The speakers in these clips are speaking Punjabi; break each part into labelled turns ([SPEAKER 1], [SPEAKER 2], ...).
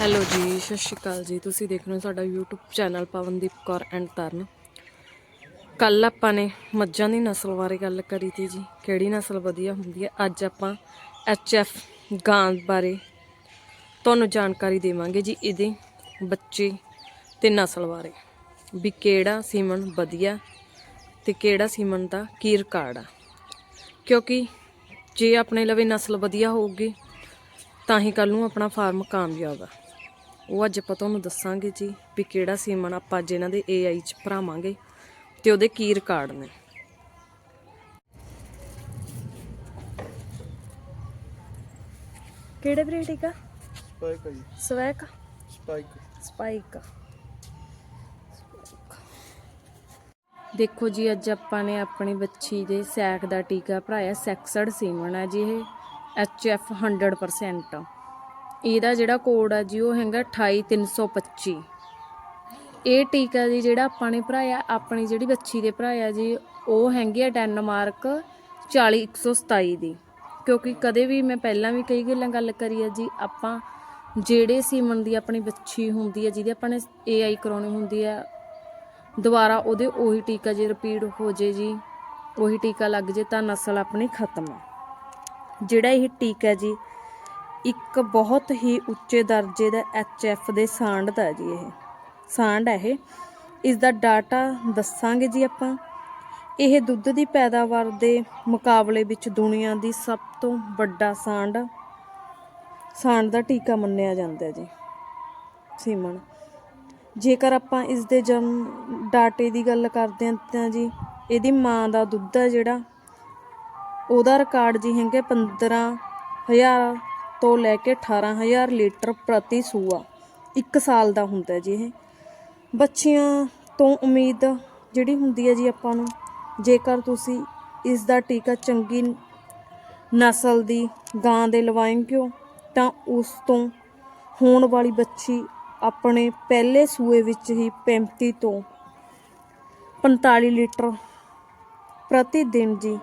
[SPEAKER 1] ਹੈਲੋ ਜੀ, ਸਤਿ ਸ਼੍ਰੀ ਅਕਾਲ ਜੀ। ਤੁਸੀਂ ਦੇਖ ਰਹੇ ਹੋ ਸਾਡਾ YouTube channel Pawandeep Kaur and Taran. ਕੱਲ ਆਪਾਂ ਨੇ ਮੱਝਾਂ ਦੀ ਨਸਲ ਬਾਰੇ ਗੱਲ ਕਰੀ ਤੀ ਜੀ। ਕਿਹੜੀ ਨਸਲ ਵਧੀਆ ਹੁੰਦੀ ਹੈ? ਅੱਜ ਆਪਾਂ ਐਫ ਗਾਂ ਬਾਰੇ ਤੁਹਾਨੂੰ ਜਾਣਕਾਰੀ ਦੇਵਾਂਗੇ ਜੀ ਇਹਦੇ ਬੱਚੇ ਤੇ ਨਸਲ ਬਾਰੇ। ਵੀ ਕਿਹੜਾ ਸੀਮਨ ਵਧੀਆ ਤੇ ਕਿਹੜਾ ਸੀਮਨ ਦਾ ਕੀ ਰਿਕਾਰਡ ਆ। ਕਿਉਂਕਿ ਜੇ ਆਪਣੇ ਲਵੇ ਨਸਲ ਵਧੀਆ ਹੋਊਗੀ, ਤਾਂ ਹੀ ਕੱਲ ਨੂੰ ਆਪਣਾ ਫਾਰਮ ਕਾਮਯਾਬ ਆ। ਉਹ ਅੱਜ ਆਪਾਂ ਤੁਹਾਨੂੰ ਦੱਸਾਂਗੇ ਜੀ ਵੀ ਕਿਹੜਾ ਸੀਮਨ ਆਪਾਂ ਅੱਜ ਇਹਨਾਂ ਦੇ AI 'ਚ ਭਰਾਵਾਂਗੇ ਤੇ ਉਹਦੇ ਕੀ ਰਿਕਾਰਡ ਨੇ। ਕਿਹੜੇ ਬਰੀਡ ਦਾ
[SPEAKER 2] ਸਪਾਈਕ ਹੈ ਜੀ।
[SPEAKER 1] ਸਵੈਕ?
[SPEAKER 2] ਸਪਾਈਕ।
[SPEAKER 1] ਸਪਾਈਕ। ਦੇਖੋ ਜੀ ਅੱਜ ਆਪਾਂ ਨੇ ਆਪਣੀ ਬੱਚੀ ਦੇ ਸੈਕ ਦਾ ਟੀਕਾ ਭਰਾਇਆ ਸੈਕਸਡ ਸੀਮਨ ਹੈ ਜੀ ਇਹ ਐਫ 100% ਇਹਦਾ ਜਿਹੜਾ ਕੋਡ ਆ ਜੀ ਉਹ ਹੈਗਾ 28325 ਇਹ ਟੀਕਾ ਜੀ ਜਿਹੜਾ ਆਪਾਂ ਨੇ ਭਰਾਇਆ, ਆਪਣੀ ਜਿਹੜੀ ਬੱਚੀ ਦੇ ਭਰਾਇਆ ਜੀ, ਉਹ ਹੈਗੀ ਆ ਡੈਨਮਾਰਕ 40127 ਦੀ। ਕਿਉਂਕਿ ਕਦੇ ਵੀ ਮੈਂ ਪਹਿਲਾਂ ਵੀ ਕਈ ਗੱਲਾਂ ਗੱਲ ਕਰੀ ਆ ਜੀ, ਆਪਾਂ ਜਿਹੜੇ ਸੀਮਨ ਦੀ ਆਪਣੀ ਬੱਚੀ ਹੁੰਦੀ ਹੈ ਜਿਹਦੇ ਆਪਾਂ ਨੇ ਏਆਈ ਕਰਾਉਣੀ ਹੁੰਦੀ ਹੈ ਦੁਬਾਰਾ ਉਹਦੇ ਉਹੀ ਟੀਕਾ ਜੇ ਰਿਪੀਟ ਹੋ ਜੇ ਜੀ, ਉਹੀ ਟੀਕਾ ਲੱਗ ਜੇ ਤਾਂ ਨਸਲ ਆਪਣੀ ਖਤਮ ਹੈ ਜਿਹੜਾ ਇਹ ਟੀਕਾ ਜੀ ਇੱਕ ਬਹੁਤ ਹੀ ਉੱਚੇ ਦਰਜੇ ਦਾ ਐਫ ਦੇ ਸਾਂਡ ਦਾ ਜੀ ਇਹ। ਸਾਂਡ ਹੈ ਇਹ। ਇਸ ਦਾ ਡਾਟਾ ਦੱਸਾਂਗੇ ਜੀ ਆਪਾਂ। ਇਹ ਦੁੱਧ ਦੀ ਪੈਦਾਵਾਰ ਦੇ ਮੁਕਾਬਲੇ ਵਿੱਚ ਦੁਨੀਆ ਦੀ ਸਭ ਤੋਂ ਵੱਡਾ ਸਾਂਡ ਸਾਂਡ ਦਾ ਟੀਕਾ ਮੰਨਿਆ ਜਾਂਦਾ ਹੈ ਜੀ। ਸੀਮਨ, ਜੇਕਰ ਆਪਾਂ ਇਸ ਦੇ ਜਨਮ ਡਾਟੇ ਦੀ ਗੱਲ ਕਰਦੇ ਹਾਂ ਤਾਂ ਜੀ ਇਹਦੀ ਮਾਂ ਦਾ ਦੁੱਧ ਹੈ ਜਿਹੜਾ। ਉਹਦਾ ਰਿਕਾਰਡ ਜੀ ਹੈਗਾ 15000 ਤੋਂ ਲੈ ਕੇ 18000 ਲੀਟਰ ਪ੍ਰਤੀ ਸੂਆ 1 ਸਾਲ ਦਾ ਹੁੰਦਾ ਜੀ ਇਹ। ਬੱਚਿਆਂ ਤੋਂ ਉਮੀਦ ਜਿਹੜੀ ਹੁੰਦੀ ਹੈ ਜੀ ਆਪਾਂ ਨੂੰ, ਜੇਕਰ ਤੁਸੀਂ ਇਸ ਦਾ ਟੀਕਾ ਚੰਗੀ ਨਸਲ ਦੀ ਗਾਂ ਦੇ ਲਵਾਏਂਗੇ ਹੋ ਤਾਂ ਉਸ ਤੋਂ ਹੋਣ ਵਾਲੀ ਬੱਚੀ ਆਪਣੇ ਪਹਿਲੇ ਸੂਏ ਵਿੱਚ ਹੀ 35 ਤੋਂ 45 ਲੀਟਰ ਪ੍ਰਤੀ ਦਿਨ ਜੀ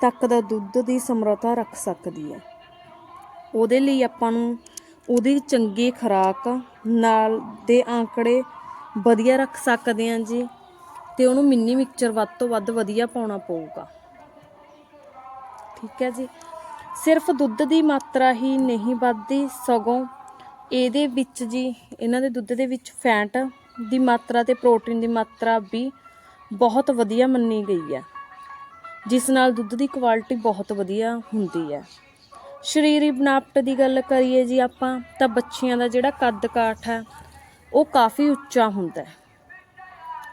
[SPEAKER 1] ਤੱਕ ਦਾ ਦੁੱਧ ਦੀ ਸਮਰੱਥਾ ਰੱਖ ਸਕਦੀ ਹੈ। ਉਹਦੇ ਲਈ ਆਪਾਂ ਨੂੰ ਉਹਦੀ ਚੰਗੀ ਖੁਰਾਕ ਨਾਲ ਦੇ ਆંકੜੇ ਵਧੀਆ ਰੱਖ ਸਕਦੇ ਹਾਂ ਜੀ ਤੇ ਉਹਨੂੰ ਮਿੰਨੀ ਮਿਕਸਚਰ ਵੱਧ ਤੋਂ ਵੱਧ ਵਧੀਆ ਪਾਉਣਾ ਪਊਗਾ। ਠੀਕ ਹੈ ਜੀ। ਸਿਰਫ ਦੁੱਧ ਦੀ ਮਾਤਰਾ ਹੀ ਨਹੀਂ ਵੱਧਦੀ, ਸਗੋਂ ਇਹਦੇ ਵਿੱਚ ਜੀ, ਇਹਨਾਂ ਦੇ ਦੁੱਧ ਦੇ ਵਿੱਚ ਫੈਟ ਦੀ ਮਾਤਰਾ ਤੇ ਪ੍ਰੋਟੀਨ ਦੀ ਮਾਤਰਾ ਵੀ ਬਹੁਤ ਵਧੀਆ ਮੰਨੀ ਗਈ ਹੈ। ਜਿਸ ਨਾਲ ਦੁੱਧ ਦੀ ਕੁਆਲਿਟੀ ਬਹੁਤ ਵਧੀਆ ਹੁੰਦੀ ਹੈ। ਸਰੀਰੀ ਬਣਾਵਟ ਦੀ ਗੱਲ ਕਰੀਏ ਜੀ ਆਪਾਂ, ਤਾਂ ਬੱਚੀਆਂ ਦਾ ਜਿਹੜਾ ਕੱਦ ਕਾਠ ਹੈ, ਉਹ ਕਾਫੀ ਉੱਚਾ ਹੁੰਦਾ ਹੈ।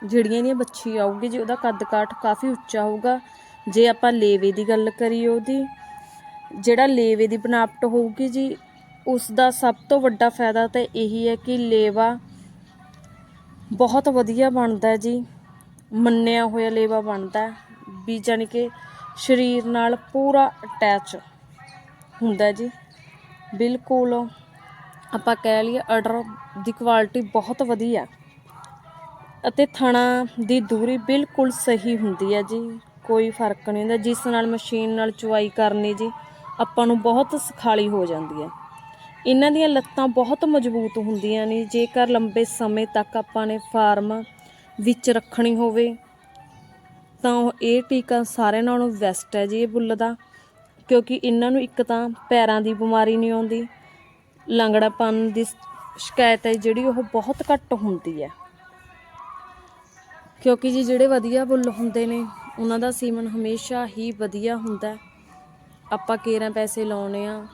[SPEAKER 1] ਜਿਹੜੀਆਂ ਇਹਦੀਆਂ ਬੱਚੀ ਆਊਗੀ ਜੀ, ਉਹਦਾ ਕੱਦ ਕਾਠ ਕਾਫੀ ਉੱਚਾ ਹੋਊਗਾ। ਜੇ ਆਪਾਂ ਲੇਵੇ ਦੀ ਗੱਲ ਕਰੀਏ ਉਹਦੀ, ਜਿਹੜਾ ਲੇਵੇ ਦੀ ਬਣਾਵਟ ਹੋਊਗੀ ਜੀ ਉਸ ਦਾ ਸਭ ਤੋਂ ਵੱਡਾ ਫਾਇਦਾ ਤਾਂ ਇਹੀ ਹੈ ਕਿ ਲੇਵਾ ਬਹੁਤ ਵਧੀਆ ਬਣਦਾ ਜੀ। ਮੰਨਿਆ ਹੋਇਆ ਲੇਵਾ ਬਣਦਾ ਵੀ ਜਾਣੀ ਕਿ ਸਰੀਰ ਨਾਲ ਪੂਰਾ ਅਟੈਚ ਹੁੰਦਾ ਜੀ। ਬਿਲਕੁਲ ਆਪਾਂ ਕਹਿ ਲਈਏ ਆਰਡਰ ਦੀ ਕੁਆਲਿਟੀ ਬਹੁਤ ਵਧੀਆ। ਅਤੇ ਥਣਾ ਦੀ ਦੂਰੀ ਬਿਲਕੁਲ ਸਹੀ ਹੁੰਦੀ ਹੈ ਜੀ। ਕੋਈ ਫ਼ਰਕ ਨਹੀਂ ਹੁੰਦਾ, ਜਿਸ ਨਾਲ ਮਸ਼ੀਨ ਨਾਲ ਚੁਆਈ ਕਰਨੀ ਜੀ, ਆਪਾਂ ਨੂੰ ਬਹੁਤ ਸਖਾਲੀ ਹੋ ਜਾਂਦੀ ਹੈ। ਇਹਨਾਂ ਦੀਆਂ ਲੱਤਾਂ ਬਹੁਤ ਮਜ਼ਬੂਤ ਹੁੰਦੀਆਂ ਨੇ। ਜੇਕਰ ਲੰਬੇ ਸਮੇਂ ਤੱਕ ਆਪਾਂ ਨੇ ਫਾਰਮ ਵਿੱਚ ਰੱਖਣੀ ਹੋਵੇ, ਤਾਂ ਇਹ ਟੀਕਾ ਸਾਰਿਆਂ ਨਾਲੋਂ ਬੈਸਟ ਹੈ ਜੀ, ਇਹ ਬੁੱਲ ਦਾ। ਕਿਉਂਕਿ ਇਹਨਾਂ ਨੂੰ ਇੱਕ ਤਾਂ ਪੈਰਾਂ ਦੀ ਬਿਮਾਰੀ ਨਹੀਂ ਆਉਂਦੀ, ਲੰਗੜਾਪਨ ਦੀ ਸ਼ਿਕਾਇਤ ਹੈ ਜਿਹੜੀ ਉਹ ਬਹੁਤ ਘੱਟ ਹੁੰਦੀ ਹੈ। ਕਿਉਂਕਿ ਜੀ ਜਿਹੜੇ ਵਧੀਆ ਬੁੱਲ ਹੁੰਦੇ ਨੇ, ਉਹਨਾਂ ਦਾ ਸੀਮਨ ਹਮੇਸ਼ਾ ਹੀ ਵਧੀਆ ਹੁੰਦਾ ਆਪਾਂ ਕੇਰਾਂ ਪੈਸੇ ਲਾਉਨੇ ਆ?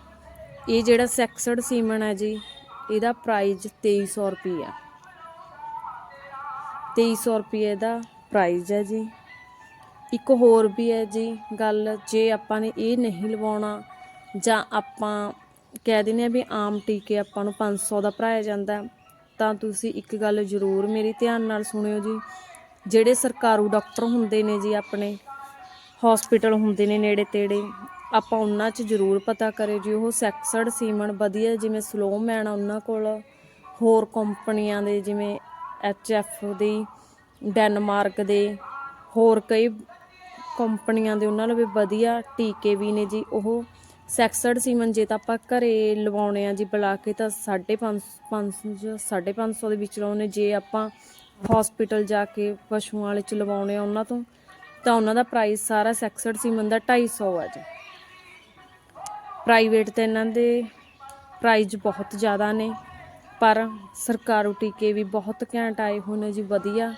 [SPEAKER 1] ਇਹ ਜਿਹੜਾ ਸੈਕਸਡ ਸੀਮਨ ਹੈ ਜੀ, ਇਹਦਾ ਪ੍ਰਾਈਸ 2300 ਰੁਪਏ ਆ 2300 ਰੁਪਏ ਦਾ ਪ੍ਰਾਈਸ ਹੈ ਜੀ। ਇੱਕ ਹੋਰ ਵੀ ਹੈ ਜੀ ਗੱਲ, ਜੇ ਆਪਾਂ ਨੇ ਇਹ ਨਹੀਂ ਲਵਾਉਣਾ, ਜਾਂ ਆਪਾਂ ਕਹਿ ਦਿੰਦੇ ਆ ਵੀ ਆਮ ਟੀਕੇ ਆਪਾਂ ਨੂੰ 500 ਦਾ ਭਰਾਇਆ ਜਾਂਦਾ ਤਾਂ ਤੁਸੀਂ ਇੱਕ ਗੱਲ ਜ਼ਰੂਰ ਮੇਰੀ ਧਿਆਨ ਨਾਲ ਸੁਣਿਓ ਜੀ। ਜਿਹੜੇ ਸਰਕਾਰੂ ਡਾਕਟਰ ਹੁੰਦੇ ਨੇ ਜੀ ਆਪਣੇ ਹਸਪੀਟਲ ਹੁੰਦੇ ਨੇ ਨੇੜੇ ਤੇੜੇ ਆਪਾਂ ਉਹਨਾਂ 'ਚ ਜ਼ਰੂਰ ਪਤਾ ਕਰਿਓ ਜੀ, ਉਹ ਸੈਕਸਡ ਸੀਮਨ ਵਧੀਆ, ਜਿਵੇਂ ਸਲੋਮੈਨ ਆ ਉਹਨਾਂ ਕੋਲ, ਹੋਰ ਕੰਪਨੀਆਂ ਦੇ ਜਿਵੇਂ ਐਫ ਦੀ ਡੈਨਮਾਰਕ ਦੇ, ਹੋਰ ਕਈ ਕੰਪਨੀਆਂ ਦੇ ਉਹਨਾਂ ਨਾਲ ਵੀ ਵਧੀਆ ਟੀਕੇ ਵੀ ਨੇ ਜੀ, ਉਹ ਸੈਕਸਡ ਸੀਮਨ ਜੇ ਤਾਂ ਆਪਾਂ ਘਰੇ ਲਵਾਉਣੇ ਆ ਜੀ ਬੁਲਾ ਕੇ ਤਾਂ 5.5 550 ਦੇ ਵਿੱਚ ਲਾਉਣੇ ਜੇ ਆਪਾਂ ਹਸਪੀਟਲ ਜਾ ਕੇ ਪਸ਼ੂਆਂ ਵਾਲੇ ਚ ਲਵਾਉਣੇ ਆ ਉਹਨਾਂ ਤੋਂ, ਤਾਂ ਉਹਨਾਂ ਦਾ ਪ੍ਰਾਈਸ ਸਾਰਾ ਸੈਕਸਡ ਸੀਮਨ ਦਾ 250 ਆ ਜੀ। ਪ੍ਰਾਈਵੇਟ ਤੇ ਇਹਨਾਂ ਦੇ ਪ੍ਰਾਈਜ਼ ਬਹੁਤ ਜ਼ਿਆਦਾ ਨੇ, ਪਰ ਸਰਕਾਰੂ ਟੀਕੇ ਵੀ ਬਹੁਤ ਘੈਂਟ ਆਏ ਹੋਏ ਨੇ ਜੀ ਵਧੀਆ,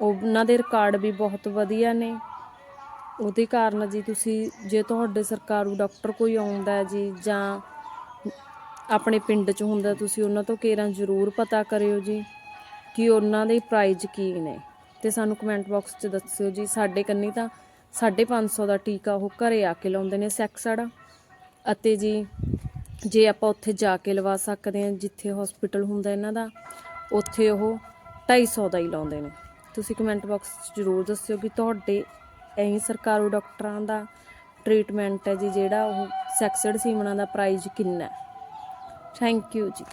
[SPEAKER 1] ਉਹਨਾਂ ਦੇ ਰਿਕਾਰਡ ਵੀ ਬਹੁਤ ਵਧੀਆ ਨੇ। ਉਹਦੇ ਕਾਰਨ ਜੀ ਤੁਸੀਂ, ਜੇ ਤੁਹਾਡੇ ਸਰਕਾਰੂ ਡਾਕਟਰ ਕੋਈ ਆਉਂਦਾ ਜੀ, ਜਾਂ ਆਪਣੇ ਪਿੰਡ 'ਚ ਹੁੰਦਾ, ਤੁਸੀਂ ਉਹਨਾਂ ਤੋਂ ਕੇਰਾਂ ਜ਼ਰੂਰ ਪਤਾ ਕਰਿਓ ਜੀ ਕਿ ਉਹਨਾਂ ਦੇ ਪ੍ਰਾਈਜ਼ ਕੀ ਨੇ। ਤੇ ਸਾਨੂੰ ਕਮੈਂਟ ਬਾਕਸ 'ਚ ਦੱਸਿਓ ਜੀ, ਸਾਡੇ ਕੰਨੀ ਤਾਂ 550 ਦਾ ਟੀਕਾ ਉਹ ਘਰੇ ਆ ਕੇ ਲਾਉਂਦੇ ਨੇ ਸੈਕਸੜ ਅਤੇ ਜੀ, ਜੇ ਆਪਾਂ ਉੱਥੇ ਜਾ ਕੇ ਲਵਾ ਸਕਦੇ ਹਾਂ, ਜਿੱਥੇ ਹਸਪੀਟਲ ਹੁੰਦਾ ਇਹਨਾਂ ਦਾ, ਉੱਥੇ ਉਹ 250 ਦਾ ਹੀ ਲਾਉਂਦੇ ਨੇ। ਤੁਸੀਂ ਕਮੈਂਟ ਬਾਕਸ 'ਚ ਜ਼ਰੂਰ ਦੱਸਿਓ ਕਿ ਤੁਹਾਡੇ ਐਂ ਸਰਕਾਰੂ ਡਾਕਟਰਾਂ ਦਾ ਟ੍ਰੀਟਮੈਂਟ ਹੈ ਜੀ, ਜਿਹੜਾ ਉਹ ਸੈਕਸਡ ਸੀਮਨਾਂ ਦਾ ਪ੍ਰਾਈਜ਼ ਕਿੰਨਾ ਥੈਂਕ ਯੂ ਜੀ।